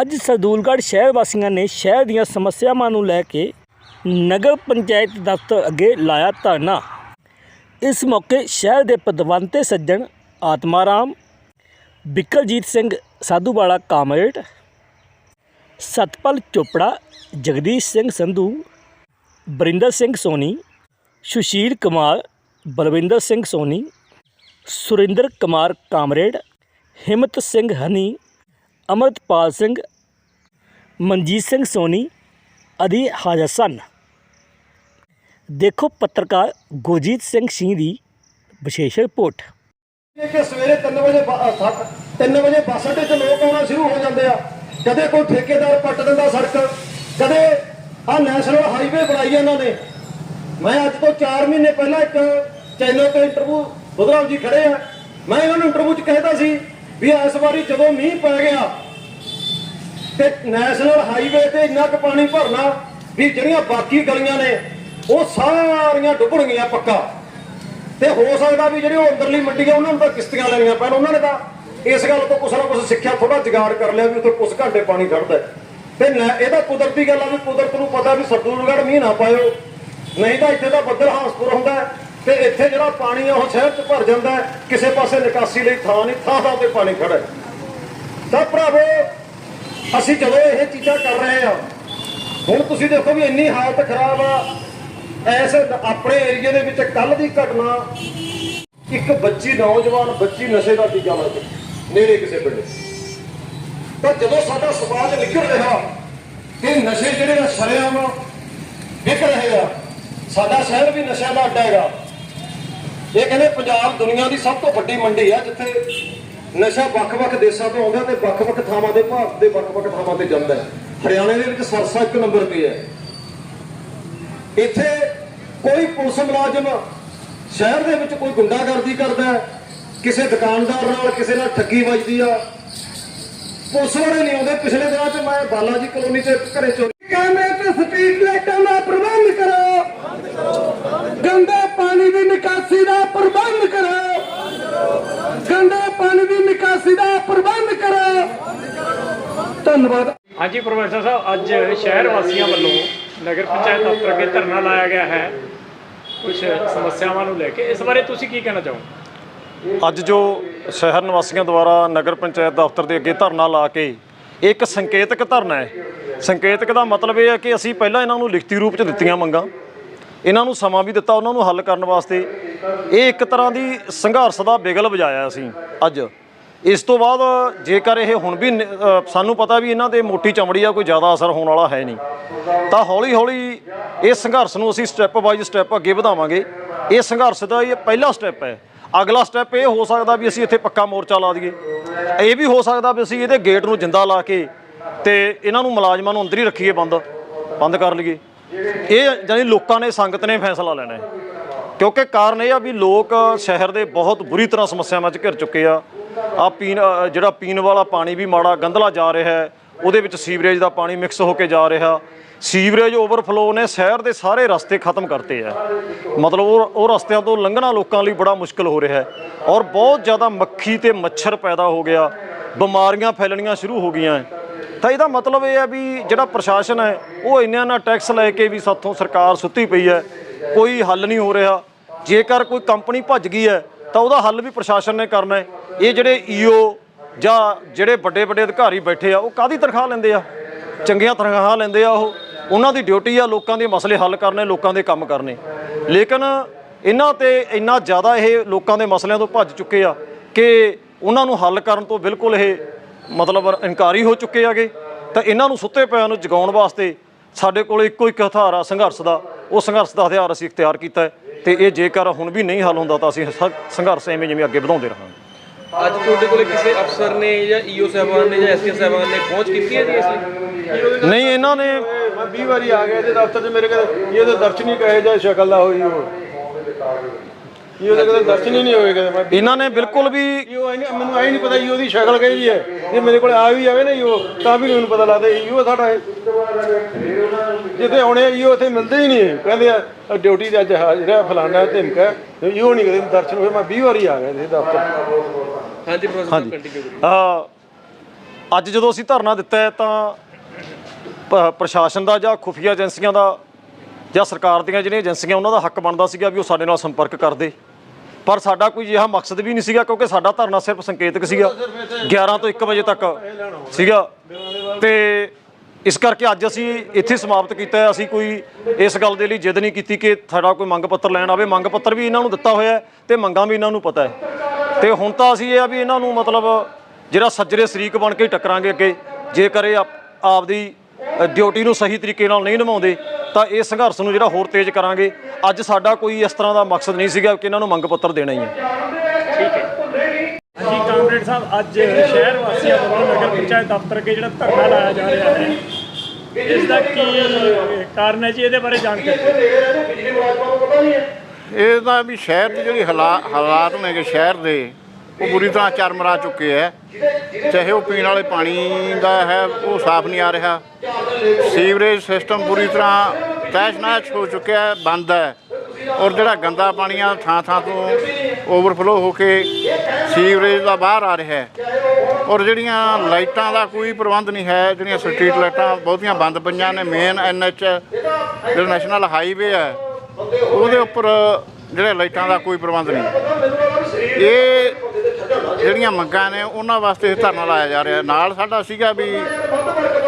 ਅੱਜ ਸਰਦੂਲਗੜ੍ਹ ਸ਼ਹਿਰ ਵਾਸੀਆਂ ਨੇ ਸ਼ਹਿਰ ਦੀਆਂ ਸਮੱਸਿਆਵਾਂ ਨੂੰ ਲੈ ਕੇ ਨਗਰ ਪੰਚਾਇਤ ਦਫ਼ਤਰ ਅੱਗੇ ਲਾਇਆ ਧਰਨਾ। ਇਸ ਮੌਕੇ ਸ਼ਹਿਰ ਦੇ ਪਦਵੰਤੇ ਸੱਜਣ ਆਤਮਾ ਰਾਮ ਬਿਕਲਜੀਤ ਸਿੰਘ ਸਾਧੂਵਾਲਾ ਕਾਮਰੇਡ, ਸਤਪਾਲ ਚੋਪੜਾ, ਜਗਦੀਸ਼ ਸਿੰਘ ਸੰਧੂ, ਬਰਿੰਦਰ ਸਿੰਘ ਸੋਨੀ, ਸੁਸ਼ੀਲ ਕੁਮਾਰ, ਬਲਵਿੰਦਰ ਸਿੰਘ ਸੋਨੀ, ਸੁਰਿੰਦਰ ਕੁਮਾਰ ਕਾਮਰੇਡ, ਹਿੰਮਤ ਸਿੰਘ ਹਨੀ ਅਮਰਤਪਾਲ ਸਿੰਘ, ਮਨਜੀਤ ਸਿੰਘ ਸੋਨੀ ਆਦਿ ਹਾਜ਼ਰ ਸਨ। ਦੇਖੋ ਪੱਤਰਕਾਰ ਗੁਰਜੀਤ ਸਿੰਘ ਸਿੰਘ ਦੀ ਵਿਸ਼ੇਸ਼ ਰਿਪੋਰਟ। ਕਿ ਸਵੇਰੇ 3 ਵਜੇ 3 ਵਜੇ ਬੱਸ ਅੱਡੇ 'ਚ ਲੋਕ ਆਉਣਾ ਸ਼ੁਰੂ ਹੋ ਜਾਂਦੇ ਆ। ਕਦੇ ਕੋਈ ਠੇਕੇਦਾਰ ਪੱਟ ਦਿੰਦਾ ਸੜਕ, ਕਦੇ ਆ ਨੈਸ਼ਨਲ ਹਾਈਵੇ ਬਣਾਈ ਇਹਨਾਂ ਨੇ। ਮੈਂ ਅੱਜ ਤੋਂ 4 ਮਹੀਨੇ ਪਹਿਲਾਂ ਇੱਕ ਚੈਨਲ ਤੇ ਇੰਟਰਵਿਊ ਬੁਧਰਾਮ ਜੀ ਖੜੇ ਆ। ਮੈਂ ਇਹਨਾਂ ਨੂੰ ਇੰਟਰਵਿਊ 'ਚ ਕਹਿਦਾ ਸੀ ਵੀ ਇਸ ਵਾਰੀ ਜਦੋਂ ਮੀਂਹ ਪੈ ਗਿਆ ਤੇ ਨੈਸ਼ਨਲ ਹਾਈਵੇ ਤੇ ਇੰਨਾ ਕੁ ਪਾਣੀ ਭਰਨਾ, ਵੀ ਜਿਹੜੀਆਂ ਬਾਕੀ ਗਲੀਆਂ ਨੇ, ਉਹ ਸਾਰੀਆਂ ਡੁੱਬਣਗੀਆਂ ਪੱਕਾ। ਤੇ ਹੋ ਸਕਦਾ ਵੀ ਜਿਹੜੇ ਉਹ ਅੰਦਰਲੀ ਮੰਡੀ ਆ, ਉਹਨਾਂ ਨੂੰ ਤਾਂ ਕਿਸ਼ਤੀਆਂ ਲੈਣੀਆਂ ਪੈਣ, ਉਹਨਾਂ ਨੇ ਤਾਂ ਇਸ ਗੱਲ ਤੋਂ ਕੁਛ ਨਾ ਕੁਛ ਸਿੱਖਿਆ ਥੋੜਾ ਜਗਾੜ ਕਰ ਲਿਆ ਵੀ ਉੱਥੇ ਕੁਛ ਘੰਟੇ ਪਾਣੀ ਖੜਦਾ ਤੇ ਨਾ- ਇਹਦਾ ਕੁਦਰਤੀ ਗੱਲ ਆ ਵੀ ਕੁਦਰਤ ਨੂੰ ਪਤਾ ਵੀ ਸਰਦੂਲਗੜ੍ਹ ਮੀਂਹ ਨਾ ਪਾਇਓ। ਨਹੀਂ ਤਾਂ ਇੱਥੇ ਤਾਂ ਬੱਦਲ ਹਾਸਪੁਰ ਹੁੰਦਾ। ਤੇ ਇੱਥੇ ਜਿਹੜਾ ਪਾਣੀ ਆ, ਉਹ ਸ਼ਹਿਰ 'ਚ ਭਰ ਜਾਂਦਾ ਕਿਸੇ ਪਾਸੇ ਨਿਕਾਸੀ ਲਈ ਥਾਂ ਨਹੀਂ, ਥਾਂ ਥਾਂ ਤੇ ਪਾਣੀ ਖੜਾ ਤਾਂ ਭਰਾਵੋ, ਅਸੀਂ ਜਦੋਂ ਇਹ ਚੀਜ਼ਾਂ ਕਰ ਰਹੇ ਆ ਹੁਣ ਤੁਸੀਂ ਦੇਖੋ ਵੀ ਇੰਨੀ ਹਾਲਤ ਖਰਾਬ ਆ। ਐਸ ਆਪਣੇ ਏਰੀਏ ਦੇ ਵਿੱਚ ਕੱਲ ਦੀ ਘਟਨਾ, ਇੱਕ ਬੱਚੀ ਨੌਜਵਾਨ ਬੱਚੀ ਨਸ਼ੇ ਦਾ ਟੀਕਾ ਲਾ ਕੇ, ਨੇੜੇ ਕਿਸੇ ਪਿੰਡ ਤਾਂ ਜਦੋਂ ਸਾਡਾ ਸਮਾਜ ਨਿਕਲ ਰਿਹਾ ਕਿ ਨਸ਼ੇ ਜਿਹੜੇ ਆ ਸ਼ਰੇਆਮ ਵਿਕ ਰਹੇ ਆ, ਸਾਡਾ ਸ਼ਹਿਰ ਵੀ ਨਸ਼ਿਆਂ ਦਾ ਅੱਡਾ ਹੈਗਾ। ਇਹ ਕਹਿੰਦੇ ਪੰਜਾਬ ਦੁਨੀਆ ਦੀ ਸਭ ਤੋਂ ਵੱਡੀ ਮੰਡੀ ਆ, ਜਿੱਥੇ ਨਸ਼ਾ ਵੱਖ-ਵੱਖ ਦੇਸ਼ਾਂ ਤੋਂ ਆਉਂਦਾ ਤੇ ਵੱਖ-ਵੱਖ ਥਾਵਾਂ ਦੇ ਭਾਰਤ ਦੇ ਵੱਖ-ਵੱਖ ਥਾਵਾਂ ਤੇ ਜਾਂਦਾ ਹਰਿਆਣੇ ਦੇ ਵਿੱਚ ਸਰਸਾ ਇੱਕ ਨੰਬਰ ਤੇ ਹੈ। ਇੱਥੇ ਕੋਈ ਪੁਲਿਸ ਮੁਲਾਜ਼ਮ ਸ਼ਹਿਰ ਦੇ ਵਿੱਚ ਕੋਈ ਗੁੰਡਾਗਰਦੀ ਕਰਦਾ ਕਿਸੇ ਦੁਕਾਨਦਾਰ ਨਾਲ ਕਿਸੇ ਨਾਲ ਠੱਗੀ ਵੱਜਦੀ ਆ। ਪੁਲਿਸ ਵਾਲੇ ਨਹੀਂ ਆਉਂਦੇ। ਪਿਛਲੇ ਦਿਨਾਂ 'ਚ ਮੈਂ ਬਾਲਾਜੀ ਕਲੋਨੀ 'ਚ ਘਰੇ ਚੋਰੀ ਕੈਮਰੇ ਤੇ ਸਟਰੀਟ ਲਾਈਟਾਂ ਦਾ ਪ੍ਰਬੰਧ ਕਰੋ ਗੰਦੇ ਪਾਣੀ ਦੀ ਨਿਕਾਸੀ ਦਾ ਪ੍ਰਬੰਧ ਕਰੋ ਗੰਦੇ ਪਾਣੀ ਦੀ ਨਿਕਾਸੀ ਦਾ ਪ੍ਰਬੰਧ ਕਰੋ ਧੰਨਵਾਦ। ਹਾਂਜੀ ਪ੍ਰੋਫੈਸਰ ਸਾਹਿਬ ਅੱਜ ਸ਼ਹਿਰ ਵਾਸੀਆਂ ਵੱਲੋਂ ਨਗਰ ਪੰਚਾਇਤ ਦਫ਼ਤਰ ਅੱਗੇ ਧਰਨਾ ਲਾਇਆ ਗਿਆ ਹੈ। ਕੁਝ ਸਮੱਸਿਆਵਾਂ ਨੂੰ ਲੈ ਕੇ। ਇਸ ਬਾਰੇ ਤੁਸੀਂ ਕੀ ਕਹਿਣਾ ਚਾਹੋਗੇ? ਅੱਜ ਜੋ ਸ਼ਹਿਰ ਨਿਵਾਸੀਆਂ ਦੁਆਰਾ ਨਗਰ ਪੰਚਾਇਤ ਦਫ਼ਤਰ ਦੇ ਅੱਗੇ ਧਰਨਾ ਲਾ ਕੇ ਇੱਕ ਸੰਕੇਤਕ ਧਰਨਾ ਹੈ। ਸੰਕੇਤਕ ਦਾ ਮਤਲਬ ਇਹ ਹੈ ਕਿ ਅਸੀਂ ਪਹਿਲਾਂ ਇਹਨਾਂ ਨੂੰ ਲਿਖਤੀ ਰੂਪ 'ਚ ਦਿੱਤੀਆਂ ਮੰਗਾਂ। ਇਹਨਾਂ ਨੂੰ ਸਮਾਂ ਵੀ ਦਿੱਤਾ ਉਹਨਾਂ ਨੂੰ ਹੱਲ ਕਰਨ ਵਾਸਤੇ। ਇਹ ਇੱਕ ਤਰ੍ਹਾਂ ਦੀ ਸੰਘਰਸ਼ ਦਾ ਬਿਗਲ ਵਜਾਇਆ ਅਸੀਂ ਅੱਜ। ਇਸ ਤੋਂ ਬਾਅਦ ਜੇਕਰ ਇਹ ਹੁਣ ਵੀ ਸਾਨੂੰ ਪਤਾ ਵੀ ਇਹਨਾਂ ਦੇ ਮੋਟੀ ਚਮੜੀ ਆ, ਕੋਈ ਜ਼ਿਆਦਾ ਅਸਰ ਹੋਣ ਵਾਲਾ ਹੈ ਨਹੀਂ। ਤਾਂ ਹੌਲੀ ਹੌਲੀ ਇਸ ਸੰਘਰਸ਼ ਨੂੰ ਅਸੀਂ ਸਟੈਪ ਬਾਈ ਸਟੈਪ ਅੱਗੇ ਵਧਾਵਾਂਗੇ। ਇਹ ਸੰਘਰਸ਼ ਦਾ ਇਹ ਪਹਿਲਾ ਸਟੈਪ ਹੈ। ਅਗਲਾ ਸਟੈਪ ਇਹ ਹੋ ਸਕਦਾ ਵੀ ਅਸੀਂ ਇੱਥੇ ਪੱਕਾ ਮੋਰਚਾ ਲਾ ਦਈਏ। ਇਹ ਵੀ ਹੋ ਸਕਦਾ ਵੀ ਅਸੀਂ ਇਹਦੇ ਗੇਟ ਨੂੰ ਜਿੰਦਾ ਲਾ ਕੇ ਤੇ ਇਹਨਾਂ ਨੂੰ ਮੁਲਾਜ਼ਮਾਂ ਨੂੰ ਅੰਦਰ ਹੀ ਰੱਖੀਏ ਬੰਦ ਬੰਦ ਕਰ ਲਈਏ। ਇਹ ਜਾਨੀ ਲੋਕਾਂ ਨੇ ਸੰਗਤ ਨੇ ਫੈਸਲਾ ਲੈਣਾ ਹੈ। ਕਿਉਂਕਿ ਕਾਰਨ ਇਹ ਆ ਵੀ ਲੋਕ ਸ਼ਹਿਰ ਦੇ ਬਹੁਤ ਬੁਰੀ ਤਰ੍ਹਾਂ ਸਮੱਸਿਆਵਾਂ 'ਚ ਘਿਰ ਚੁੱਕੇ ਆ। ਆ ਪੀਣ ਜਿਹੜਾ ਪੀਣ ਵਾਲਾ ਪਾਣੀ ਵੀ ਮਾੜਾ ਗੰਧਲਾ ਜਾ ਰਿਹਾ ਹੈ, ਉਹਦੇ ਵਿੱਚ ਸੀਵਰੇਜ ਦਾ ਪਾਣੀ ਮਿਕਸ ਹੋ ਕੇ ਜਾ ਰਿਹਾ। ਸੀਵਰੇਜ ਓਵਰਫਲੋ ਨੇ ਸ਼ਹਿਰ ਦੇ ਸਾਰੇ ਰਸਤੇ ਖਤਮ ਕਰਤੇ ਆ ਮਤਲਬ ਉਹ ਉਹ ਰਸਤਿਆਂ ਤੋਂ ਲੰਘਣਾ ਲੋਕਾਂ ਲਈ ਬੜਾ ਮੁਸ਼ਕਲ ਹੋ ਰਿਹਾ ਹੈ ਔਰ ਬਹੁਤ ਜ਼ਿਆਦਾ ਮੱਖੀ ਤੇ ਮੱਛਰ ਪੈਦਾ ਹੋ ਗਿਆ। ਬਿਮਾਰੀਆਂ ਫੈਲਣੀਆਂ ਸ਼ੁਰੂ ਹੋ ਗਈਆਂ ਤਾਂ ਇਹਦਾ ਮਤਲਬ ਇਹ ਹੈ ਵੀ ਜਿਹੜਾ ਪ੍ਰਸ਼ਾਸਨ ਹੈ, ਉਹ ਇੰਨਾ ਨਾ ਟੈਕਸ ਲੈ ਕੇ ਵੀ ਸਾਥੋਂ ਸਰਕਾਰ ਸੁੱਤੀ ਪਈ ਹੈ। ਕੋਈ ਹੱਲ ਨਹੀਂ ਹੋ ਰਿਹਾ। ਜੇਕਰ ਕੋਈ ਕੰਪਨੀ ਭੱਜ ਗਈ ਹੈ ਤਾਂ ਉਹਦਾ ਹੱਲ ਵੀ ਪ੍ਰਸ਼ਾਸਨ ਨੇ ਕਰਨਾ ਹੈ। ਇਹ ਜਿਹੜੇ ਈਓ ਜਾਂ ਜਿਹੜੇ ਵੱਡੇ ਵੱਡੇ ਅਧਿਕਾਰੀ ਬੈਠੇ ਆ, ਉਹ ਕਾਦੀ ਤਨਖਾਹ ਲੈਂਦੇ ਆ? ਚੰਗੀਆਂ ਤਨਖਾਹਾਂ ਲੈਂਦੇ ਆ ਉਹ। ਉਹਨਾਂ ਦੀ ਡਿਊਟੀ ਆ ਲੋਕਾਂ ਦੇ ਮਸਲੇ ਹੱਲ ਕਰਨੇ, ਲੋਕਾਂ ਦੇ ਕੰਮ ਕਰਨੇ। ਲੇਕਿਨ ਇਹਨਾਂ ਤੇ ਇੰਨਾ ਜ਼ਿਆਦਾ ਇਹ ਲੋਕਾਂ ਦੇ ਮਸਲਿਆਂ ਤੋਂ ਭੱਜ ਚੁੱਕੇ ਆ ਕਿ ਉਹਨਾਂ ਨੂੰ ਹੱਲ ਕਰਨ ਤੋਂ ਬਿਲਕੁਲ ਇਹ ਮਤਲਬ ਇਨਕਾਰੀ ਹੋ ਚੁੱਕੇ ਆਗੇ। ਤਾਂ ਇਹਨਾਂ ਨੂੰ ਸੁੱਤੇ ਪਿਆਂ ਨੂੰ ਜਗਾਉਣ ਵਾਸਤੇ ਸਾਡੇ ਕੋਲ ਇੱਕੋ ਇੱਕ ਹਥਿਆਰ ਆ ਸੰਘਰਸ਼ ਦਾ ਉਹ ਸੰਘਰਸ਼ ਦਾ ਹਥਿਆਰ ਅਸੀਂ ਇਖਤਿਆਰ ਕੀਤਾ ਹੈ ਤੇ ਇਹ ਜੇਕਰ ਹੁਣ ਵੀ ਨਹੀਂ ਹੱਲ ਹੁੰਦਾ ਤਾਂ ਅਸੀਂ ਸ- ਸੰਘਰਸ਼ ਐਵੇਂ ਜਿਵੇਂ ਅੱਗੇ ਵਧਾਉਂਦੇ ਰਹਾਂਗੇ। ਅੱਜ ਤੁਹਾਡੇ ਕੋਲੇ ਕਿਸੇ ਅਫਸਰ ਨੇ ਜਾਂ ਈਓ ਸਾਹਿਬਾਨ ਨੇ ਜਾਂ ਐਸਕੇ ਸਾਹਿਬਾਨ ਨੇ ਪਹੁੰਚ ਕੀਤੀ ਹੈ ਜੀ ਇਸ ਲਈ? ਨਹੀਂ ਇਹਨਾਂ ਨੇ ਮੈਂ 20 ਵਾਰੀ ਆ ਗਿਆ ਇਹਦੇ ਦਫ਼ਤਰ 'ਚ ਮੇਰੇ ਕੋਲ ਇਹਦੇ ਦਰਸ਼ਨ ਹੀ ਕਹੇ ਜਾਂ ਸ਼ਕਲ ਦਾ ਹੋਈ ਉਹ। ਇਹ ਉਹਦੇ ਕੋਲ ਦਰਸ਼ਨ ਹੀ ਨਹੀਂ ਹੋਏ ਕਦੇ ਮੈਂ ਇਹਨਾਂ ਨੇ ਬਿਲਕੁਲ ਵੀ ਇਹੋ ਆਈ ਨਹੀਂ ਮੈਨੂੰ ਆਈ ਨਹੀਂ ਪਤਾ ਇਹ ਉਹਦੀ ਸ਼ਕਲ ਕਹੀ ਜੀ ਹੈ। ਜੇ ਮੇਰੇ ਕੋਲ ਆ ਵੀ ਜਾਵੇ ਨਾ ਇਹੋ ਤਾਂ ਵੀ ਮੈਨੂੰ ਪਤਾ ਲੱਗਦਾ ਇਹੋ ਸਾਡਾ ਇਹ ਜਿੱਥੇ ਆਉਣੇ ਇਹੋ ਇੱਥੇ ਮਿਲਦੇ ਹੀ ਨਹੀਂ ਕਹਿੰਦੇ ਆ ਡਿਊਟੀ ਤੇ ਅੱਜ ਹਾਜ਼ਰ ਹੈ ਫਲਾਣਾ ਧਮਕਾ ਇਹੋ ਨਹੀਂ ਕਦੇ ਦਰਸ਼ਨ ਹੋਏ। ਮੈਂ 20 ਵਾਰੀ ਆ ਗਿਆ ਇਹਦੇ ਦਫ਼ਤਰ। ਹਾਂਜੀ ਪ੍ਰੋਫੈਸਰ ਸਾਹਿਬ ਕੰਟੀਨਿਊ ਆ ਅੱਜ ਜਦੋਂ ਅਸੀਂ ਧਰਨਾ ਦਿੱਤਾ ਹੈ ਤਾਂ ਪ- ਪ੍ਰਸ਼ਾਸਨ ਦਾ ਜਾਂ ਖੁਫੀਆ ਏਜੰਸੀਆਂ ਦਾ ਜਾਂ ਸਰਕਾਰ ਦੀਆਂ ਜਿਹੜੀਆਂ ਏਜੰਸੀਆਂ, ਉਹਨਾਂ ਦਾ ਹੱਕ ਬਣਦਾ ਸੀਗਾ ਵੀ ਉਹ ਸਾਡੇ ਨਾਲ ਸੰਪਰਕ ਕਰਦੇ। ਪਰ ਸਾਡਾ ਕੋਈ ਅਜਿਹਾ ਮਕਸਦ ਵੀ ਨਹੀਂ ਸੀਗਾ, ਕਿਉਂਕਿ ਸਾਡਾ ਧਰਨਾ ਸਿਰਫ ਸੰਕੇਤਕ ਸੀਗਾ। 11 ਤੋਂ 1 ਵਜੇ ਤੱਕ ਸੀਗਾ। ਤੇ ਇਸ ਕਰਕੇ ਅੱਜ ਅਸੀਂ ਇੱਥੇ ਸਮਾਪਤ ਕੀਤਾ ਹੈ। ਅਸੀਂ ਕੋਈ ਇਸ ਗੱਲ ਦੇ ਲਈ ਜਿੱਦ ਨਹੀਂ ਕੀਤੀ ਕਿ ਸਾਡਾ ਕੋਈ ਮੰਗ ਪੱਤਰ ਲੈਣ ਆਵੇ। ਮੰਗ ਪੱਤਰ ਵੀ ਇਹਨਾਂ ਨੂੰ ਦਿੱਤਾ ਹੋਇਆ ਹੈ ਤੇ ਮੰਗਾਂ ਵੀ ਇਹਨਾਂ ਨੂੰ ਪਤਾ ਹੈ। ਤੇ ਹੁਣ ਤਾਂ ਅਸੀਂ ਇਹ ਆ ਵੀ ਇਹਨਾਂ ਨੂੰ ਮਤਲਬ ਜਿਹੜਾ ਸੱਜਰੇ ਸ਼ਰੀਕ ਬਣ ਕੇ ਹੀ ਟੱਕਰਾਂਗੇ ਅੱਗੇ। ਜੇਕਰ ਇਹ ਆਪਦੀ ਡਿਊਟੀ ਨੂੰ ਸਹੀ ਤਰੀਕੇ ਨਾਲ ਨਹੀਂ ਨਿਭਾਉਂਦੇ ਤਾਂ ਇਹ ਸੰਘਰਸ਼ ਨੂੰ ਜਿਹੜਾ ਹੋਰ ਤੇਜ਼ ਕਰਾਂਗੇ ਅੱਜ ਸਾਡਾ ਕੋਈ ਇਸ ਤਰ੍ਹਾਂ ਦਾ ਮਕਸਦ ਨਹੀਂ ਸੀਗਾ ਕਿ ਇਹਨਾਂ ਨੂੰ ਮੰਗ ਪੱਤਰ ਦੇਣਾ ਹੀ ਹੈ। ਹਾਂਜੀ ਕਾਮਰੇਡ ਸਾਹਿਬ ਅੱਜ ਸ਼ਹਿਰ ਵਾਸੀਆਂ ਵੱਲੋਂ ਨਗਰ ਪੰਚਾਇਤ ਦਫ਼ਤਰ ਅੱਗੇ ਜਿਹੜਾ ਧਰਨਾ ਲਾਇਆ ਜਾ ਰਿਹਾ ਹੈ ਇਸ ਦਾ ਕੀ ਕਾਰਨ ਹੈ ਜੀ? ਇਹਦੇ ਬਾਰੇ ਜਾਣਕਾਰੀ। ਇਹ ਤਾਂ ਵੀ ਸ਼ਹਿਰ ਦੀ ਜਿਹੜੀ ਹਾਲਾ- ਹਾਲਾਤ ਨੇਗੇ ਸ਼ਹਿਰ ਦੇ ਉਹ ਬੁਰੀ ਤਰ੍ਹਾਂ ਚਰਮਰਾ ਚੁੱਕੇ ਹੈ ਚਾਹੇ ਉਹ ਪੀਣ ਵਾਲੇ ਪਾਣੀ ਦਾ ਹੈ, ਉਹ ਸਾਫ਼ ਨਹੀਂ ਆ ਰਿਹਾ। ਸੀਵਰੇਜ ਸਿਸਟਮ ਬੁਰੀ ਤਰ੍ਹਾਂ ਤਹਿਸ਼-ਨਹਿਸ਼ ਹੋ ਚੁੱਕਿਆ ਹੈ ਬੰਦ ਹੈ ਔਰ ਜਿਹੜਾ ਗੰਦਾ ਪਾਣੀ ਆ ਥਾਂ ਥਾਂ ਤੋਂ ਓਵਰਫਲੋ ਹੋ ਕੇ ਸੀਵਰੇਜ ਦਾ ਬਾਹਰ ਆ ਰਿਹਾ ਹੈ ਔਰ ਜਿਹੜੀਆਂ ਲਾਈਟਾਂ ਦਾ ਕੋਈ ਪ੍ਰਬੰਧ ਨਹੀਂ ਹੈ, ਜਿਹੜੀਆਂ ਸਟਰੀਟ ਲਾਈਟਾਂ ਬਹੁਤੀਆਂ ਬੰਦ ਪਈਆਂ ਨੇ ਮੇਨ ਐਨਐਚ ਜਿਹੜਾ ਨੈਸ਼ਨਲ ਹਾਈਵੇ ਹੈ ਉਹਦੇ ਉੱਪਰ ਜਿਹੜੇ ਲਾਈਟਾਂ ਦਾ ਕੋਈ ਪ੍ਰਬੰਧ ਨਹੀਂ। ਇਹ ਜਿਹੜੀਆਂ ਮੰਗਾਂ ਨੇ ਉਹਨਾਂ ਵਾਸਤੇ ਇਹ ਧਰਨਾ ਲਾਇਆ ਜਾ ਰਿਹਾ। ਨਾਲ ਸਾਡਾ ਸੀਗਾ ਵੀ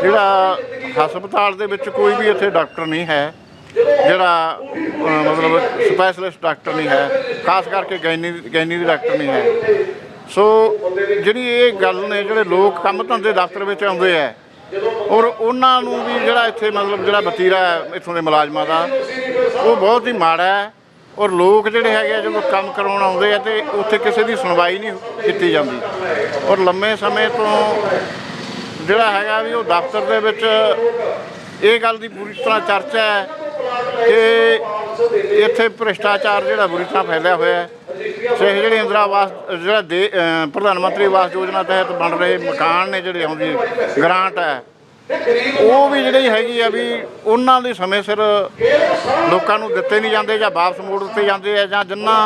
ਜਿਹੜਾ ਹਸਪਤਾਲ ਦੇ ਵਿੱਚ ਕੋਈ ਵੀ ਇੱਥੇ ਡਾਕਟਰ ਨਹੀਂ ਹੈ, ਜਿਹੜਾ ਮਤਲਬ ਸਪੈਸ਼ਲਿਸਟ ਡਾਕਟਰ ਨਹੀਂ ਹੈ, ਖਾਸ ਕਰਕੇ ਗੈਨੀ ਗੈਨੀ ਦੀ ਡਾਕਟਰ ਨਹੀਂ ਹੈ। ਸੋ ਜਿਹੜੀ ਇਹ ਗੱਲ ਨੇ, ਜਿਹੜੇ ਲੋਕ ਕੰਮ ਧੰਦੇ ਦਫ਼ਤਰ ਵਿੱਚ ਆਉਂਦੇ ਆ, ਔਰ ਉਹਨਾਂ ਨੂੰ ਵੀ ਜਿਹੜਾ ਇੱਥੇ ਮਤਲਬ ਜਿਹੜਾ ਵਤੀਰਾ ਹੈ, ਇੱਥੋਂ ਦੇ ਮੁਲਾਜ਼ਮਾਂ ਦਾ, ਉਹ ਬਹੁਤ ਹੀ ਮਾੜਾ ਹੈ। ਔਰ ਲੋਕ ਜਿਹੜੇ ਹੈਗੇ ਆ, ਜਦੋਂ ਕੰਮ ਕਰਾਉਣ ਆਉਂਦੇ ਆ ਤੇ ਉੱਥੇ ਕਿਸੇ ਦੀ ਸੁਣਵਾਈ ਨਹੀਂ ਕੀਤੀ ਜਾਂਦੀ। ਔਰ ਲੰਮੇ ਸਮੇਂ ਤੋਂ ਜਿਹੜਾ ਹੈਗਾ ਵੀ ਉਹ ਦਫ਼ਤਰ ਦੇ ਵਿੱਚ ਇਹ ਗੱਲ ਦੀ ਪੂਰੀ ਤਰ੍ਹਾਂ ਚਰਚਾ ਹੈ ਕਿ ਇੱਥੇ ਭ੍ਰਿਸ਼ਟਾਚਾਰ ਜਿਹੜਾ ਬੁਰੀ ਤਰ੍ਹਾਂ ਫੈਲਿਆ ਹੋਇਆ ਹੈ। ਚਾਹੇ ਜਿਹੜੇ ਇੰਦਰਾ ਆਵਾਸ, ਜਿਹੜਾ ਦੇ ਪ੍ਰਧਾਨ ਮੰਤਰੀ ਆਵਾਸ ਯੋਜਨਾ ਤਹਿਤ ਬਣ ਰਹੇ ਮਕਾਨ ਨੇ ਜਿਹੜੇ ਆਉਂਦੀ, ਗ੍ਰਾਂਟ ਹੈ ਉਹ ਵੀ ਜਿਹੜੀ ਹੈਗੀ ਆ ਵੀ ਉਹਨਾਂ ਦੇ ਸਮੇਂ ਸਿਰ ਲੋਕਾਂ ਨੂੰ ਦਿੱਤੇ ਨਹੀਂ ਜਾਂਦੇ ਜਾਂ ਵਾਪਸ ਮੋੜ ਦਿੱਤੇ ਜਾਂਦੇ ਆ ਜਾਂ ਜਿੰਨਾ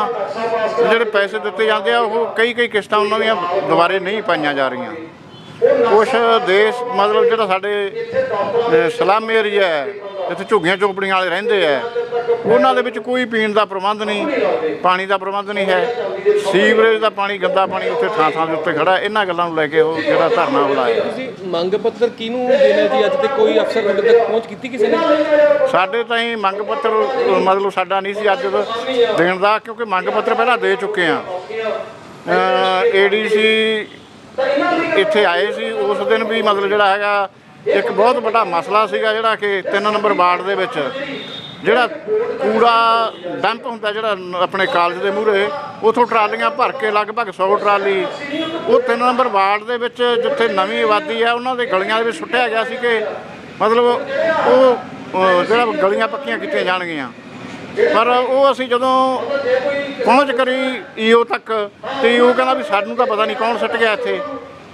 ਜਿਹੜੇ ਪੈਸੇ ਦਿੱਤੇ ਜਾਂਦੇ ਆ ਉਹ ਕਈ ਕਈ ਕਿਸ਼ਤਾਂ ਉਹਨਾਂ ਦੀਆਂ ਦੁਬਾਰੇ ਨਹੀਂ ਪਾਈਆਂ ਜਾ ਰਹੀਆਂ। ਕੁਛ ਦੇਸ਼ ਮਤਲਬ ਜਿਹੜਾ ਸਾਡੇ ਅਹ, ਸਲਮ ਏਰੀਆ ਹੈ ਜਿੱਥੇ ਝੁੱਗੀਆਂ ਚੋਪੜੀਆਂ ਵਾਲੇ ਰਹਿੰਦੇ ਆ ਉਹਨਾਂ ਦੇ ਵਿੱਚ ਕੋਈ ਪੀਣ ਦਾ ਪ੍ਰਬੰਧ ਨਹੀਂ ਪਾਣੀ ਦਾ ਪ੍ਰਬੰਧ ਨਹੀਂ ਹੈ ਸੀਵਰੇਜ ਦਾ ਪਾਣੀ ਗੰਦਾ ਪਾਣੀ ਉੱਥੇ ਥਾਂ ਥਾਂ ਦੇ ਉੱਤੇ ਖੜਾ ਇਹਨਾਂ ਗੱਲਾਂ ਨੂੰ ਲੈ ਕੇ ਉਹ ਜਿਹੜਾ ਧਰਨਾ ਬੁਲਾਇਆ ਮੰਗ ਪੱਤਰ ਕਿਹਨੂੰ ਦੇਣਾ ਜੀ? ਅੱਜ ਤੇ ਕੋਈ ਅਫਸਰ ਤੁਹਾਡੇ ਤੱਕ ਪਹੁੰਚ ਕੀਤੀ ਕਿਸੇ ਨੇ? ਸਾਡੇ ਤਾਂ ਹੀ ਮੰਗ ਪੱਤਰ, ਮਤਲਬ ਸਾਡਾ ਨਹੀਂ ਸੀ ਅੱਜ ਦੇਣ ਦਾ, ਕਿਉਂਕਿ ਮੰਗ ਪੱਤਰ ਪਹਿਲਾਂ ਦੇ ਚੁੱਕੇ ਆ ਏਡੀਸੀ ਇੱਥੇ ਆਏ ਸੀ, ਉਸ ਦਿਨ ਵੀ ਮਤਲਬ ਜਿਹੜਾ ਹੈਗਾ, ਇੱਕ ਬਹੁਤ ਵੱਡਾ ਮਸਲਾ ਸੀਗਾ ਜਿਹੜਾ ਕਿ 3 ਨੰਬਰ ਵਾਰਡ ਦੇ ਵਿੱਚ ਜਿਹੜਾ ਕੂੜਾ ਡੰਪ ਹੁੰਦਾ ਜਿਹੜਾ ਆਪਣੇ ਕਾਲਜ ਦੇ ਮੂਹਰੇ ਉਥੋਂ ਟਰਾਲੀਆਂ ਭਰ ਕੇ ਲਗਭਗ 100 ਟਰਾਲੀ। ਉਹ 3 ਨੰਬਰ ਵਾਰਡ ਦੇ ਵਿੱਚ ਜਿੱਥੇ ਨਵੀਂ ਆਬਾਦੀ ਹੈ ਉਹਨਾਂ ਦੇ ਗਲੀਆਂ ਦੇ ਵਿੱਚ ਸੁੱਟਿਆ ਗਿਆ ਸੀ ਕਿ ਮਤਲਬ ਉਹ ਜਿਹੜਾ ਗਲੀਆਂ ਪੱਕੀਆਂ ਕੀਤੀਆਂ ਜਾਣਗੀਆਂ। ਪਰ ਉਹ ਅਸੀਂ ਜਦੋਂ ਪਹੁੰਚ ਕਰੀ ਈਓ ਤੱਕ, ਤੇ ਈਓ ਕਹਿੰਦਾ ਵੀ ਸਾਨੂੰ ਤਾਂ ਪਤਾ ਨਹੀਂ ਕੌਣ ਸੁੱਟ ਗਿਆ ਇੱਥੇ।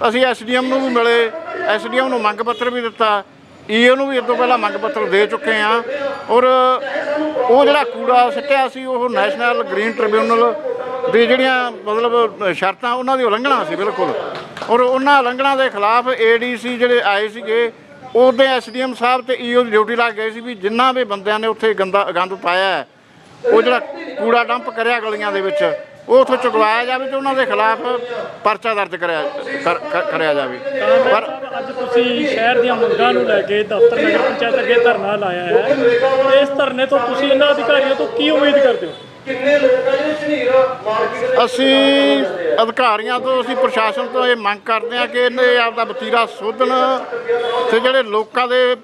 ਅਸੀਂ ਐਸਡੀਐਮ ਨੂੰ ਵੀ ਮਿਲੇ ਐਸਡੀਐਮ ਨੂੰ ਮੰਗ ਪੱਤਰ ਵੀ ਦਿੱਤਾ। ਈਓ ਨੂੰ ਵੀ ਇਸ ਤੋਂ ਪਹਿਲਾਂ ਮੰਗ ਪੱਤਰ ਦੇ ਚੁੱਕੇ ਆ ਔਰ ਉਹ ਜਿਹੜਾ ਕੂੜਾ ਸਿੱਟਿਆ ਸੀ, ਉਹ ਨੈਸ਼ਨਲ ਗ੍ਰੀਨ ਟ੍ਰਿਬਿਊਨਲ ਦੀ ਜਿਹੜੀਆਂ ਮਤਲਬ ਸ਼ਰਤਾਂ ਉਹਨਾਂ ਦੀ ਉਲੰਘਣਾ ਸੀ ਬਿਲਕੁਲ। ਔਰ ਉਹਨਾਂ ਉਲੰਘਣਾ ਦੇ ਖਿਲਾਫ ਏਡੀਸੀ ਜਿਹੜੇ ਆਏ ਸੀਗੇ ਉਹਦੇ ਐਸਡੀਐਮ ਸਾਹਿਬ ਤੇ ਈਓ ਦੀ ਡਿਊਟੀ ਲੱਗ ਗਏ ਸੀ ਵੀ ਜਿੰਨਾ ਵੀ ਬੰਦਿਆਂ ਨੇ ਉੱਥੇ ਗੰਦਾ ਗੰਦ ਪਾਇਆ ਹੈ, ਉਹ ਜਿਹੜਾ ਕੂੜਾ ਡੰਪ ਕਰਿਆ ਗਲੀਆਂ ਦੇ ਵਿੱਚ ਉਹ ਉੱਥੋਂ ਚੁਕਵਾਇਆ ਜਾਵੇ ਤੇ ਉਹਨਾਂ ਦੇ ਖਿਲਾਫ ਪਰਚਾ ਦਰਜ ਕਰਿਆ ਕਰਿਆ ਜਾਵੇ। ਪਰ ਅੱਜ ਤੁਸੀਂ ਸ਼ਹਿਰ ਦੀਆਂ ਮੰਗਾਂ ਨੂੰ ਲੈ ਕੇ ਦਫ਼ਤਰ ਨਗਰ ਪੰਚਾਇਤ ਅੱਗੇ ਧਰਨਾ ਲਾਇਆ ਹੈ ਇਸ ਧਰਨੇ ਤੋਂ ਤੁਸੀਂ ਇਹਨਾਂ ਅਧਿਕਾਰੀਆਂ ਤੋਂ ਕੀ ਉਮੀਦ ਕਰਦੇ ਹੋ? ਅਸੀਂ ਅਧਿਕਾਰੀਆਂ ਤੋਂ ਅਸੀਂ ਪ੍ਰਸ਼ਾਸਨ ਤੋਂ ਇਹ ਮੰਗ ਕਰਦੇ ਹਾਂ ਕਿ ਇਹਨੇ ਆਪਦਾ ਵਤੀਰਾ ਸੋਧਣ ਤੇ ਜਿਹੜੇ ਲੋਕਾਂ ਦੇ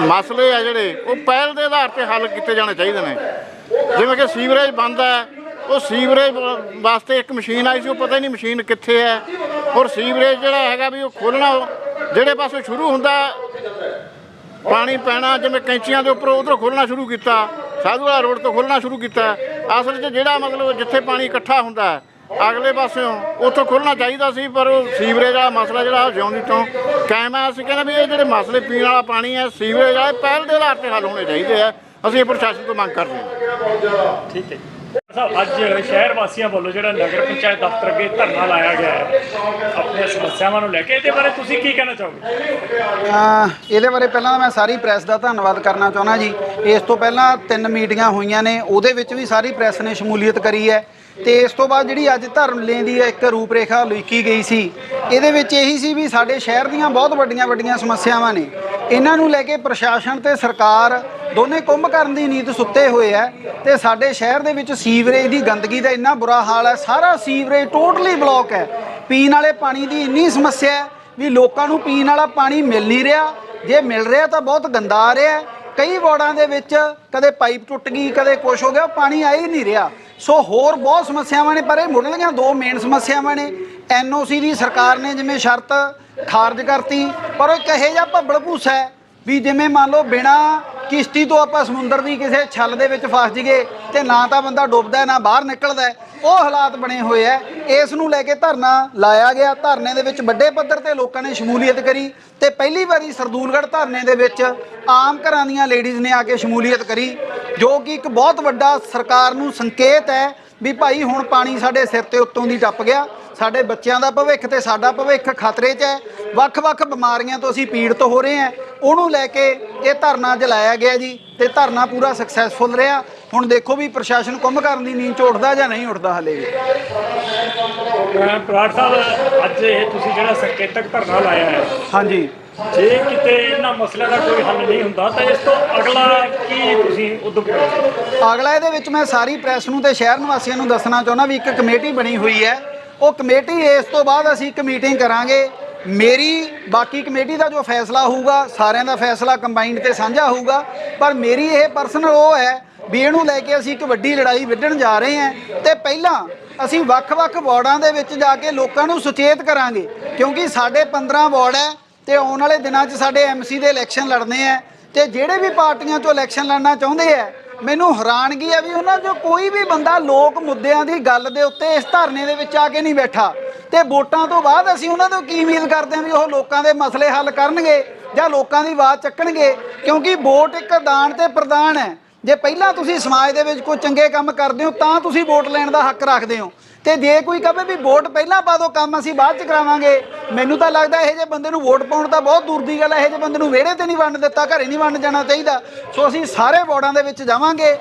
ਮਸਲੇ ਆ ਜਿਹੜੇ ਉਹ ਪਹਿਲ ਦੇ ਆਧਾਰ ਤੇ ਹੱਲ ਕੀਤੇ ਜਾਣੇ ਚਾਹੀਦੇ ਨੇ। ਜਿਵੇਂ ਕਿ ਸੀਵਰੇਜ ਬੰਦ ਹੈ ਉਹ ਸੀਵਰੇਜ ਵਾਸਤੇ ਇੱਕ ਮਸ਼ੀਨ ਆਈ ਸੀ ਉਹ ਪਤਾ ਨਹੀਂ ਮਸ਼ੀਨ ਕਿੱਥੇ ਹੈ। ਔਰ ਸੀਵਰੇਜ ਜਿਹੜਾ ਹੈਗਾ ਵੀ ਉਹ ਖੋਲਣਾ ਜਿਹੜੇ ਪਾਸੋਂ ਸ਼ੁਰੂ ਹੁੰਦਾ ਪਾਣੀ ਪੈਣਾ ਜਿਵੇਂ ਕੈਂਚੀਆਂ ਦੇ ਉੱਪਰ ਉਧਰੋਂ ਖੋਲਣਾ ਸ਼ੁਰੂ ਕੀਤਾ ਸਾਧੂਵਾਲਾ ਰੋਡ ਤੋਂ ਖੋਲਣਾ ਸ਼ੁਰੂ ਕੀਤਾ ਅਸਲ 'ਚ ਜਿਹੜਾ ਮਤਲਬ ਜਿੱਥੇ ਪਾਣੀ ਇਕੱਠਾ ਹੁੰਦਾ ਹੈ, ਅਗਲੇ ਪਾਸਿਓਂ ਉੱਥੋਂ ਖੋਲਣਾ ਚਾਹੀਦਾ ਸੀ ਪਰ ਉਹ ਸੀਵਰੇਜ ਵਾਲਾ ਮਸਲਾ ਜਿਹੜਾ ਉਹ ਜਿਉਂ ਤੋਂ ਕਾਇਮ ਹੈ। ਅਸੀਂ ਕਹਿੰਦੇ ਵੀ ਇਹ ਜਿਹੜੇ ਮਸਲੇ ਪੀਣ ਵਾਲਾ ਪਾਣੀ ਹੈ ਸੀਵਰੇਜ ਵਾਲੇ ਪਹਿਲ ਦੇ ਆਧਾਰ ਤੇ ਹੱਲ ਹੋਣੇ ਚਾਹੀਦੇ ਆ ਅਸੀਂ ਇਹ ਪ੍ਰਸ਼ਾਸਨ ਤੋਂ ਮੰਗ ਕਰਦੇ ਹਾਂ। ਠੀਕ ਹੈ ਸਾਹਿਬ, ਅੱਜ ਸ਼ਹਿਰ ਵਾਸੀਆਂ ਵੱਲੋਂ ਜਿਹੜਾ ਨਗਰ ਪੰਚਾਇਤ ਦਫ਼ਤਰ ਅੱਗੇ ਧਰਨਾ ਲਾਇਆ ਗਿਆ ਹੈ, ਆਪਣੀਆਂ ਸਮੱਸਿਆਵਾਂ ਨੂੰ ਲੈ ਕੇ, ਇਹਦੇ ਬਾਰੇ ਤੁਸੀਂ ਕੀ ਕਹਿਣਾ ਚਾਹੋਗੇ? ਅਹ, ਇਹਦੇ ਬਾਰੇ ਪਹਿਲਾਂ ਤਾਂ ਮੈਂ ਸਾਰੀ ਪ੍ਰੈਸ ਦਾ ਧੰਨਵਾਦ ਕਰਨਾ ਚਾਹੁੰਦਾ ਜੀ। ਇਸ ਤੋਂ ਪਹਿਲਾਂ ਤਿੰਨ ਮੀਟਿੰਗਾਂ ਹੋਈਆਂ ਨੇ, ਉਹਦੇ ਵਿੱਚ ਵੀ ਸਾਰੀ ਪ੍ਰੈਸ ਨੇ ਸ਼ਮੂਲੀਅਤ ਕਰੀ ਹੈ। ਤੇ ਇਸ ਤੋਂ ਬਾਅਦ ਜਿਹੜੀ ਅੱਜ ਧਰਮਲੇ ਦੀ ਇੱਕ ਰੂਪਰੇਖਾ ਲਿਖੀ ਗਈ ਸੀ, ਇਹਦੇ ਵਿੱਚ ਇਹੀ ਸੀ ਵੀ ਸਾਡੇ ਸ਼ਹਿਰ ਦੀਆਂ ਬਹੁਤ ਵੱਡੀਆਂ ਵੱਡੀਆਂ ਸਮੱਸਿਆਵਾਂ ਨੇ। ਇਹਨਾਂ ਨੂੰ ਲੈ ਕੇ ਪ੍ਰਸ਼ਾਸਨ ਤੇ ਸਰਕਾਰ ਦੋਨੇ ਕੁੰਭ ਕਰਨ ਦੀ ਨੀਤ ਸੁੱਤੇ ਹੋਏ ਹੈ ਤੇ ਸਾਡੇ ਸ਼ਹਿਰ ਦੇ ਵਿੱਚ ਸੀਵਰੇਜ ਦੀ ਗੰਦਗੀ ਦਾ ਇੰਨਾ ਬੁਰਾ ਹਾਲ ਹੈ, ਸਾਰਾ ਸੀਵਰੇਜ ਟੋਟਲੀ ਬਲੌਕ ਹੈ। ਪੀਣ ਵਾਲੇ ਪਾਣੀ ਦੀ ਇੰਨੀ ਸਮੱਸਿਆ ਹੈ ਵੀ ਲੋਕਾਂ ਨੂੰ ਪੀਣ ਵਾਲਾ ਪਾਣੀ ਮਿਲ ਨਹੀਂ ਰਿਹਾ। ਜੇ ਮਿਲ ਰਿਹਾ ਤਾਂ ਬਹੁਤ ਗੰਦਾ ਆ ਰਿਹਾ ਕਈ ਵਾਰਡਾਂ ਦੇ ਵਿੱਚ ਕਦੇ ਪਾਈਪ ਟੁੱਟ ਗਈ, ਕਦੇ ਕੁਛ ਹੋ ਗਿਆ ਉਹ ਪਾਣੀ ਆ ਹੀ ਨਹੀਂ ਰਿਹਾ। ਸੋ ਹੋਰ ਬਹੁਤ ਸਮੱਸਿਆਵਾਂ ਨੇ, ਪਰ ਇਹ ਮੁੱਢਲੀਆਂ ਦੋ ਮੇਨ ਸਮੱਸਿਆਵਾਂ ਨੇ। ਐਨਓਸੀ ਦੀ ਸਰਕਾਰ ਨੇ ਜਿਵੇਂ ਸ਼ਰਤ ਖਾਰਜ ਕਰਤੀ, ਪਰ ਉਹ ਇੱਕ ਇਹੋ ਜਿਹਾ ਭੱਬਲ ਭੂਸਾ ਹੈ ਵੀ ਜਿਵੇਂ ਮੰਨ ਲਓ ਬਿਨਾ ਕਿਸ਼ਤੀ ਤੋਂ ਆਪਾਂ ਸਮੁੰਦਰ ਦੀ ਕਿਸੇ ਛੱਲ ਦੇ ਵਿੱਚ ਫਸ ਜੀਏ ਤੇ ਨਾ ਤਾਂ ਬੰਦਾ ਡੁੱਬਦਾ, ਨਾ ਬਾਹਰ ਨਿਕਲਦਾ ਉਹ ਹਾਲਾਤ ਬਣੇ ਹੋਏ ਐ ਇਸ ਨੂੰ ਲੈ ਕੇ ਧਰਨਾ ਲਾਇਆ ਗਿਆ। ਧਰਨੇ ਦੇ ਵਿੱਚ ਵੱਡੇ ਪੱਧਰ ਤੇ ਲੋਕਾਂ ਨੇ ਸ਼ਮੂਲੀਅਤ ਕਰੀ ਤੇ ਪਹਿਲੀ ਵਾਰੀ ਸਰਦੂਲਗੜ੍ਹ ਧਰਨੇ ਦੇ ਵਿੱਚ ਆਮ ਘਰਾਂ ਦੀਆਂ ਲੇਡੀਜ਼ ਨੇ ਆ ਕੇ ਸ਼ਮੂਲੀਅਤ ਕਰੀ, ਜੋ ਕਿ ਇੱਕ ਬਹੁਤ ਵੱਡਾ ਸਰਕਾਰ ਨੂੰ ਸੰਕੇਤ ਹੈ ਵੀ ਭਾਈ ਹੁਣ ਪਾਣੀ ਸਾਡੇ ਸਿਰ ਤੇ ਉੱਤੋਂ ਦੀ ਟੱਪ ਗਿਆ। ਸਾਡੇ ਬੱਚਿਆਂ ਦਾ ਭਵਿੱਖ ਤੇ ਸਾਡਾ ਭਵਿੱਖ ਖਤਰੇ 'ਚ ਹੈ। ਵੱਖ-ਵੱਖ ਬਿਮਾਰੀਆਂ ਤੋਂ ਅਸੀਂ ਪੀੜਤ ਹੋ ਰਹੇ ਹਾਂ। ਉਹਨੂੰ ਲੈ ਕੇ ਇਹ ਧਰਨਾ ਜਲਾਇਆ ਗਿਆ ਜੀ ਤੇ ਧਰਨਾ ਪੂਰਾ ਸਕਸੈਸਫੁਲ ਰਿਹਾ। ਹੁਣ ਦੇਖੋ ਵੀ ਪ੍ਰਸ਼ਾਸਨ ਕੁੰਭ ਕਰਨ ਦੀ ਨੀਂਦ 'ਚ ਉੱਠਦਾ ਜਾਂ ਨਹੀਂ ਉੱਠਦਾ ਹਲੇ ਵੀ। ਬਰਾੜ ਸਾਹਿਬ ਅੱਜ ਇਹ ਤੁਸੀਂ ਜਿਹੜਾ ਸੰਕੇਤਕ ਧਰਨਾ ਲਾਇਆ ਹੈ ਹਾਂਜੀ। ਜੇ ਕਿਤੇ ਇਹਨਾਂ ਮਸਲਿਆਂ ਦਾ ਕੋਈ ਹੱਲ ਨਹੀਂ ਹੁੰਦਾ ਤਾਂ ਇਸ ਤੋਂ ਅਗਲਾ ਕੀ ਤੁਸੀਂ ਉਦਮ ਕਰੋਗੇ? ਅਗਲਾ ਇਹਦੇ ਵਿੱਚ ਮੈਂ ਸਾਰੀ ਪ੍ਰੈਸ ਨੂੰ ਤੇ ਸ਼ਹਿਰ ਨਿਵਾਸੀਆਂ ਨੂੰ ਦੱਸਣਾ ਚਾਹੁੰਦਾ ਵੀ ਇੱਕ ਕਮੇਟੀ ਬਣੀ ਹੋਈ ਹੈ। ਉਹ ਕਮੇਟੀ, ਇਸ ਤੋਂ ਬਾਅਦ ਅਸੀਂ ਇੱਕ ਮੀਟਿੰਗ ਕਰਾਂਗੇ। ਮੇਰੀ ਬਾਕੀ ਕਮੇਟੀ ਦਾ ਜੋ ਫੈਸਲਾ ਹੋਊਗਾ, ਸਾਰਿਆਂ ਦਾ ਫੈਸਲਾ ਕੰਬਾਈਨਡ ਤੇ ਸਾਂਝਾ ਹੋਊਗਾ। ਪਰ ਮੇਰੀ ਇਹ ਪਰਸਨਲ ਉਹ ਹੈ ਵੀ ਇਹਨੂੰ ਲੈ ਕੇ ਅਸੀਂ ਇੱਕ ਵੱਡੀ ਲੜਾਈ ਵਿੱਢਣ ਜਾ ਰਹੇ ਹਾਂ। ਤੇ ਪਹਿਲਾਂ ਅਸੀਂ ਵੱਖ-ਵੱਖ ਵਾਰਡਾਂ ਦੇ ਵਿੱਚ ਜਾ ਕੇ ਲੋਕਾਂ ਨੂੰ ਸੁਚੇਤ ਕਰਾਂਗੇ। ਕਿਉਂਕਿ ਸਾਡੇ 15 ਵਾਰਡ ਹੈ ਤੇ ਆਉਣ ਵਾਲੇ ਦਿਨਾਂ 'ਚ ਸਾਡੇ ਐਮਸੀ ਦੇ ਇਲੈਕਸ਼ਨ ਲੜਨੇ ਆ ਤੇ ਜਿਹੜੇ ਵੀ ਪਾਰਟੀਆਂ 'ਚੋਂ ਇਲੈਕਸ਼ਨ ਲੜਨਾ ਚਾਹੁੰਦੇ ਆ ਮੈਨੂੰ ਹੈਰਾਨਗੀ ਆ ਵੀ ਉਹਨਾਂ 'ਚੋਂ ਕੋਈ ਵੀ ਬੰਦਾ ਲੋਕ ਮੁੱਦਿਆਂ ਦੀ ਗੱਲ ਦੇ ਉੱਤੇ ਇਸ ਧਰਨੇ ਦੇ ਵਿੱਚ ਆ ਕੇ ਨਹੀਂ ਬੈਠਾ। ਤੇ ਵੋਟਾਂ ਤੋਂ ਬਾਅਦ ਅਸੀਂ ਉਹਨਾਂ ਤੋਂ ਕੀ ਉਮੀਦ ਕਰਦੇ ਹਾਂ ਵੀ ਉਹ ਲੋਕਾਂ ਦੇ ਮਸਲੇ ਹੱਲ ਕਰਨਗੇ ਜਾਂ ਲੋਕਾਂ ਦੀ ਆਵਾਜ਼ ਚੱਕਣਗੇ? ਕਿਉਂਕਿ ਵੋਟ ਇੱਕ ਦਾਨ ਤੇ ਪ੍ਰਦਾਨ ਹੈ। ਜੇ ਪਹਿਲਾਂ ਤੁਸੀਂ ਸਮਾਜ ਦੇ ਵਿੱਚ ਕੋਈ ਚੰਗੇ ਕੰਮ ਕਰਦੇ ਹੋ, ਤਾਂ ਤੁਸੀਂ ਵੋਟ ਲੈਣ ਦਾ ਹੱਕ ਰੱਖਦੇ ਹੋ। ਤੇ ਜੇ ਕੋਈ ਕਹੇ ਵੀ ਵੋਟ ਪਹਿਲਾਂ ਪਾ ਦਿਓ, ਕੰਮ ਅਸੀਂ ਬਾਅਦ ਚ ਕਰਾਵਾਂਗੇ। ਮੈਨੂੰ ਤਾਂ ਲੱਗਦਾ ਇਹ ਜੇ ਬੰਦੇ ਨੂੰ ਵੋਟ ਪਾਉਣ ਤਾਂ ਬਹੁਤ ਦੂਰ ਦੀ ਗੱਲ ਹੈ। ਇਹ ਜੇ ਬੰਦੇ ਨੂੰ ਵਿਹੜੇ ਤੇ ਨਹੀਂ ਵੰਡ ਦਿੱਤਾ, ਘਰੇ ਨਹੀਂ ਵੰਡ ਜਾਣਾ ਚਾਹੀਦਾ। ਸੋ ਅਸੀਂ ਸਾਰੇ ਵਾਰਡਾਂ ਦੇ ਵਿੱਚ ਜਾਵਾਂਗੇ।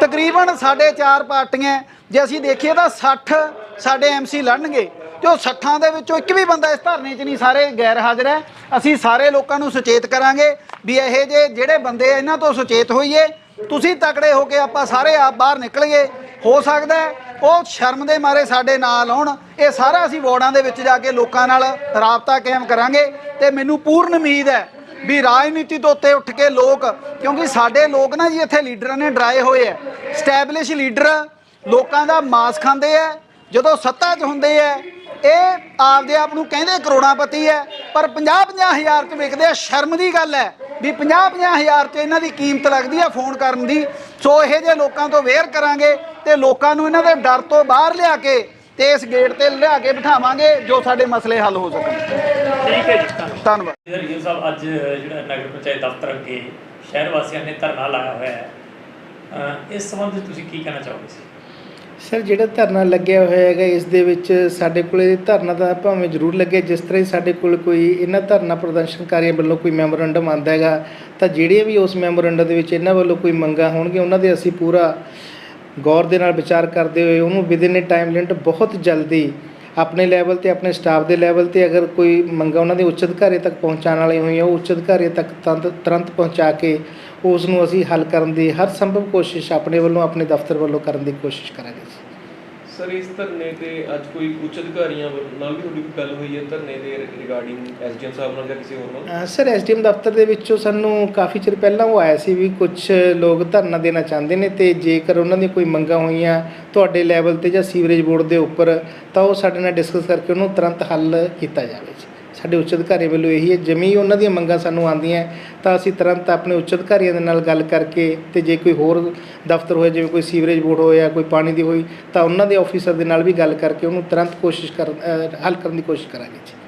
ਤਕਰੀਬਨ ਸਾਡੇ ਚਾਰ ਪਾਰਟੀਆਂ ਜੇ ਅਸੀਂ ਦੇਖੀਏ ਤਾਂ 60 ਸਾਡੇ ਐਮਸੀ ਲੜਨਗੇ। ਤੇ ਉਹ 60 ਦੇ ਵਿੱਚੋਂ ਇੱਕ ਵੀ ਬੰਦਾ ਇਸ ਧਰਨੇ 'ਚ ਨਹੀਂ ਸਾਰੇ ਗੈਰ ਹਾਜ਼ਰ ਹੈ। ਅਸੀਂ ਸਾਰੇ ਲੋਕਾਂ ਨੂੰ ਸੁਚੇਤ ਕਰਾਂਗੇ ਵੀ ਇਹ ਜੇ ਜਿਹੜੇ ਬੰਦੇ ਇਹਨਾਂ ਤੋਂ ਸੁਚੇਤ ਹੋਈਏ। ਤੁਸੀਂ ਤਕੜੇ ਹੋ ਕੇ ਆਪਾਂ ਸਾਰੇ ਆਪ ਬਾਹਰ ਨਿਕਲੀਏ ਹੋ ਸਕਦਾ ਹੈ ਉਹ ਸ਼ਰਮ ਦੇ ਮਾਰੇ ਸਾਡੇ ਨਾਲ ਆਉਣ। ਇਹ ਸਾਰਾ ਅਸੀਂ ਵਾਰਡਾਂ ਦੇ ਵਿੱਚ ਜਾ ਕੇ ਲੋਕਾਂ ਨਾਲ ਰਾਬਤਾ ਕਾਇਮ ਕਰਾਂਗੇ ਤੇ ਮੈਨੂੰ ਪੂਰਨ ਉਮੀਦ ਹੈ ਵੀ ਰਾਜਨੀਤੀ ਤੋਂ ਉੱਤੇ ਉੱਠ ਕੇ ਲੋਕ, ਕਿਉਂਕਿ ਸਾਡੇ ਲੋਕ ਨਾ ਜੀ ਇੱਥੇ ਲੀਡਰਾਂ ਨੇ ਡਰਾਏ ਹੋਏ ਆ ਸਟੈਬਲਿਸ਼ ਲੀਡਰ ਲੋਕਾਂ ਦਾ ਮਾਸ ਖਾਂਦੇ ਆ ਜਦੋਂ ਸੱਤਾ 'ਚ ਹੁੰਦੇ ਆ ਇਹ ਆਪਦੇ ਆਪ ਨੂੰ ਕਹਿੰਦੇ ਕਰੋੜਾਪਤੀ ਹੈ ਪਰ 50-50 ਹਜ਼ਾਰ 'ਚ ਵਿਕਦੇ ਆ ਸ਼ਰਮ ਦੀ ਗੱਲ ਹੈ ਵੀ 50-50 ਹਜ਼ਾਰ 'ਚ ਇਹਨਾਂ ਦੀ ਕੀਮਤ ਲੱਗਦੀ ਆ ਫੋਨ ਕਰਨ ਦੀ। ਸੋ ਇਹੋ ਜਿਹੇ ਲੋਕਾਂ ਤੋਂ ਵੇਅਰ ਕਰਾਂਗੇ ਤੇ ਲੋਕਾਂ ਨੂੰ ਇਹਨਾਂ ਦੇ ਡਰ ਤੋਂ ਬਾਹਰ ਲਿਆ ਕੇ ਤੇ ਇਸ ਗੇਟ ਤੇ ਲਿਆ ਕੇ ਬਿਠਾਵਾਂਗੇ ਜੋ ਸਾਡੇ ਮਸਲੇ ਹੱਲ ਹੋ ਸਕਣ। ਠੀਕ ਹੈ ਜੀ ਧੰਨਵਾਦ। ਰੀਜਨ ਸਾਹਿਬ ਅੱਜ ਜਿਹੜਾ ਨਗਰ ਪੰਚਾਇਤ ਦਫ਼ਤਰ ਅੱਗੇ ਸ਼ਹਿਰ ਵਾਸੀਆਂ ਨੇ ਧਰਨਾ ਲਾਇਆ ਹੋਇਆ ਹੈ। ਇਸ ਸੰਬੰਧ ਵਿੱਚ ਤੁਸੀਂ ਕੀ ਕਹਿਣਾ ਚਾਹੋਗੇ ਸੀ ਸਰ, ਜਿਹੜਾ ਧਰਨਾ ਲੱਗਿਆ ਹੋਇਆ ਹੈਗਾ, ਇਸ ਦੇ ਵਿੱਚ ਸਾਡੇ ਕੋਲੇ ਧਰਨਾ ਤਾਂ ਭਾਵੇਂ ਜ਼ਰੂਰ ਲੱਗੇ, ਜਿਸ ਤਰ੍ਹਾਂ ਹੀ ਸਾਡੇ ਕੋਲ ਕੋਈ ਇਹਨਾਂ ਧਰਨਾ ਪ੍ਰਦਰਸ਼ਨਕਾਰੀਆਂ ਵੱਲੋਂ ਕੋਈ ਮੈਮੋਰੰਡਮ ਆਂਦਾ ਹੈਗਾ, ਤਾਂ ਜਿਹੜੇ ਵੀ ਉਸ ਮੈਮੋਰੰਡਮ ਦੇ ਵਿੱਚ ਇਹਨਾਂ ਵੱਲੋਂ ਕੋਈ ਮੰਗਾਂ ਹੋਣਗੀਆਂ, ਉਹਨਾਂ ਦੇ ਅਸੀਂ ਪੂਰਾ ਗੌਰ ਦੇ ਨਾਲ ਵਿਚਾਰ ਕਰਦੇ ਹੋਏ, ਉਹਨੂੰ ਵਿਦਿਨ ਏ ਟਾਈਮ ਲਿਮਟ ਬਹੁਤ ਜਲਦੀ ਆਪਣੇ ਲੈਵਲ ਤੇ, ਆਪਣੇ ਸਟਾਫ ਦੇ ਲੈਵਲ ਤੇ ਅਗਰ ਕੋਈ ਮੰਗਾਂ ਉਹਨਾਂ ਦੇ ਉੱਚ ਅਧਿਕਾਰੀ ਤੱਕ ਪਹੁੰਚਾਉਣ ਵਾਲੀ ਹੋਈਆਂ, ਉਹ ਉੱਚ ਅਧਿਕਾਰੀ ਤੱਕ ਤੁਰੰਤ ਤੁਰੰਤ ਪਹੁੰਚਾ ਕੇ ਉਸ ਨੂੰ ਅਸੀਂ ਹੱਲ ਕਰਨ ਦੀ ਹਰ ਸੰਭਵ ਕੋਸ਼ਿਸ਼ ਆਪਣੇ ਵੱਲੋਂ ਆਪਣੇ ਦਫ਼ਤਰ ਵੱਲੋਂ ਕਰਨ ਦੀ ਕੋਸ਼ਿਸ਼ ਕਰਾਂਗੇ ਜੀ। ਸਰ ਇਸ ਧਰਨੇ ਤੇ ਅੱਜ ਕੋਈ ਉੱਚ ਅਧਿਕਾਰੀਆਂ ਨਾਲ ਵੀ ਤੁਹਾਡੀ ਕੋਈ ਗੱਲ ਹੋਈ ਹੈ ਧਰਨੇ ਦੇ ਰਿਗਾਰਡਿੰਗ ਐਸਡੀਐਮ ਸਾਹਿਬ ਨਾਲ ਜਾਂ ਕਿਸੇ ਹੋਰ ਨਾਲ? ਸਰ ਐਸਡੀਐਮ ਦਫ਼ਤਰ ਦੇ ਵਿੱਚੋਂ ਸਾਨੂੰ ਕਾਫੀ ਚਿਰ ਪਹਿਲਾਂ ਉਹ ਆਇਆ ਸੀ ਵੀ ਕੁਝ ਲੋਕ ਧਰਨਾ ਦੇਣਾ ਚਾਹੁੰਦੇ ਨੇ ਤੇ ਜੇਕਰ ਉਹਨਾਂ ਦੀ ਕੋਈ ਮੰਗਾਂ ਹੋਈਆਂ ਤੁਹਾਡੇ ਲੈਵਲ ਤੇ ਜਾਂ ਸੀਵਰੇਜ ਬੋਰਡ ਦੇ ਉੱਪਰ ਤਾਂ ਉਹ ਸਾਡੇ ਨਾਲ ਡਿਸਕਸ ਕਰਕੇ ਉਹਨੂੰ ਤੁਰੰਤ ਹੱਲ ਕੀਤਾ ਜਾਵੇ ਜੀ। ਸਾਡੇ ਉੱਚ ਅਧਿਕਾਰੀ ਵੱਲੋਂ ਇਹੀ ਹੈ, ਜਮੀ ਉਹਨਾਂ ਦੀਆਂ ਮੰਗਾਂ ਸਾਨੂੰ ਆਉਂਦੀਆਂ ਤਾਂ ਅਸੀਂ ਤੁਰੰਤ ਆਪਣੇ ਉੱਚ ਅਧਿਕਾਰੀਆਂ ਦੇ ਨਾਲ ਗੱਲ ਕਰਕੇ ਤੇ ਜੇ ਕੋਈ ਹੋਰ ਦਫ਼ਤਰ ਹੋਏ, ਜਿਵੇਂ ਕੋਈ ਸੀਵਰੇਜ ਬੋਰਡ ਹੋਏ ਜਾਂ ਕੋਈ ਪਾਣੀ ਦੀ ਹੋਈ, ਤਾਂ ਉਹਨਾਂ ਦੇ ਆਫੀਸਰ ਦੇ ਨਾਲ ਵੀ ਗੱਲ ਕਰਕੇ ਉਹਨੂੰ ਤੁਰੰਤ ਕੋਸ਼ਿਸ਼ ਕਰ ਹੱਲ ਕਰਨ ਦੀ ਕੋਸ਼ਿਸ਼ ਕਰਾਂਗੇ ਜੀ।